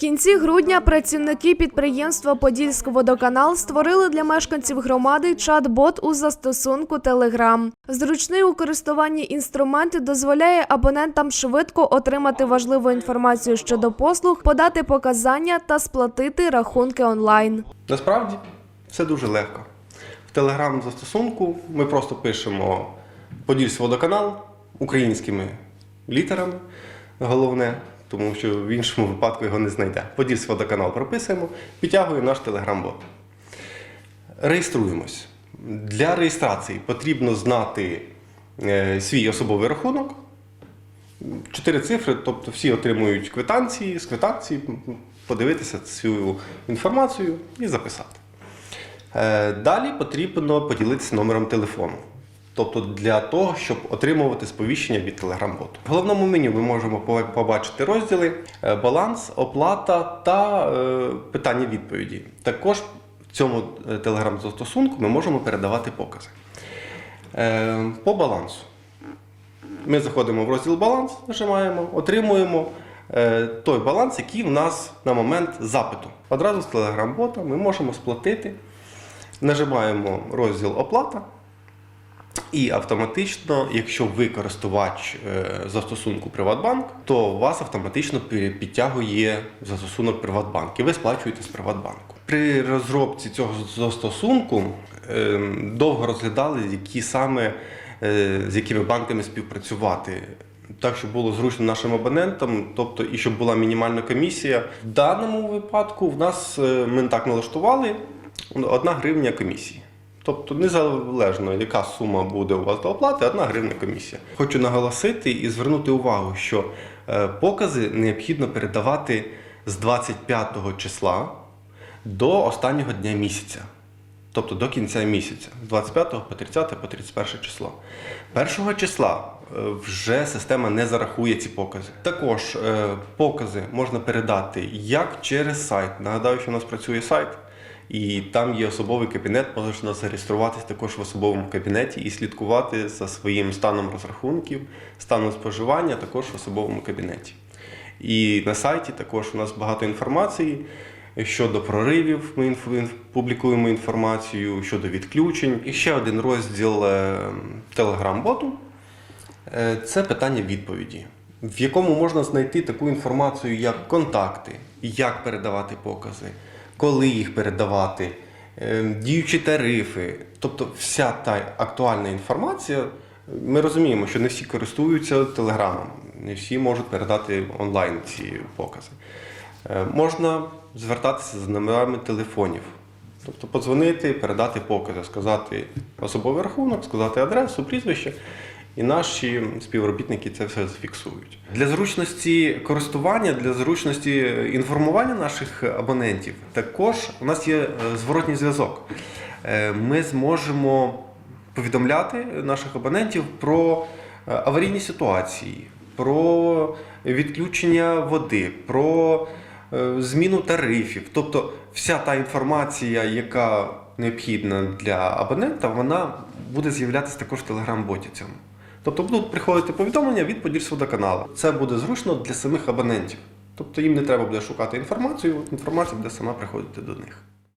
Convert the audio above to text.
кінці грудня працівники підприємства «Подільськводоканал» створили для мешканців громади чат-бот у застосунку Telegram. Зручний у користуванні інструмент дозволяє абонентам швидко отримати важливу інформацію щодо послуг, подати показання та сплатити рахунки онлайн. Насправді все дуже легко. В телеграм-застосунку ми просто пишемо Подільськводоканал українськими літерами, головне, тому що в іншому випадку його не знайде. Подільськводоканал прописуємо, підтягує наш телеграм-бот. Реєструємось. Для реєстрації потрібно знати е, свій особовий рахунок. Чотири цифри, тобто всі отримують квитанції, з квитанції подивитися цю інформацію і записати. Е, Далі потрібно поділитися номером телефону. Тобто для того, щоб отримувати сповіщення від Telegram-боту. В головному меню ми можемо побачити розділи е, баланс, оплата та е, питання відповіді. Також в цьому Telegram-застосунку ми можемо передавати покази. Е, По балансу. Ми заходимо в розділ баланс, нажимаємо, отримуємо той баланс, який в нас на момент запиту. Одразу з Telegram-бота ми можемо сплатити, нажимаємо розділ оплата. І автоматично, якщо ви користувач е, застосунку Приватбанк, то вас автоматично підтягує застосунок Приватбанк і ви сплачуєте з Приватбанку. При розробці цього застосунку е, довго розглядали, які саме е, з якими банками співпрацювати. Так, щоб було зручно нашим абонентам, тобто і щоб була мінімальна комісія. В даному випадку в нас е, ми так налаштували одна гривня комісії. Тобто незалежно, яка сума буде у вас до оплати, одна гривня комісія. Хочу наголосити і звернути увагу, що е, покази необхідно передавати з 25 числа до останнього дня місяця. Тобто до кінця місяця, з 25 по 30 по 31 число. 1 числа е, вже система не зарахує ці покази. Також е, покази можна передати як через сайт. Нагадаю, що у нас працює сайт, і там є особовий кабінет, можна зареєструватися також в особовому кабінеті і слідкувати за своїм станом розрахунків, станом споживання також в особовому кабінеті. І на сайті також у нас багато інформації. Щодо проривів ми інф- публікуємо інформацію, щодо відключень. І ще один розділ е, Telegram-боту е, це питання відповіді, в якому можна знайти таку інформацію, як контакти, як передавати покази, коли їх передавати, е, діючі тарифи, тобто вся та актуальна інформація. Ми розуміємо, що не всі користуються телеграмом, не всі можуть передати онлайн ці покази. Е, Можна звертатися за номерами телефонів. Тобто подзвонити, передати покази, сказати особовий рахунок, сказати адресу, прізвище, і наші співробітники це все зафіксують. Для зручності користування, для зручності інформування наших абонентів, також у нас є е, зворотній зв'язок. Е, Ми зможемо повідомляти наших абонентів про е, аварійні ситуації, про відключення води, про зміну тарифів. Тобто вся та інформація, яка необхідна для абонента, вона буде з'являтися також в телеграм-боті цьому. Тобто будуть приходити повідомлення від Подільсводоканалу. Це буде зручно для самих абонентів. Тобто їм не треба буде шукати інформацію, інформація буде сама приходити до них.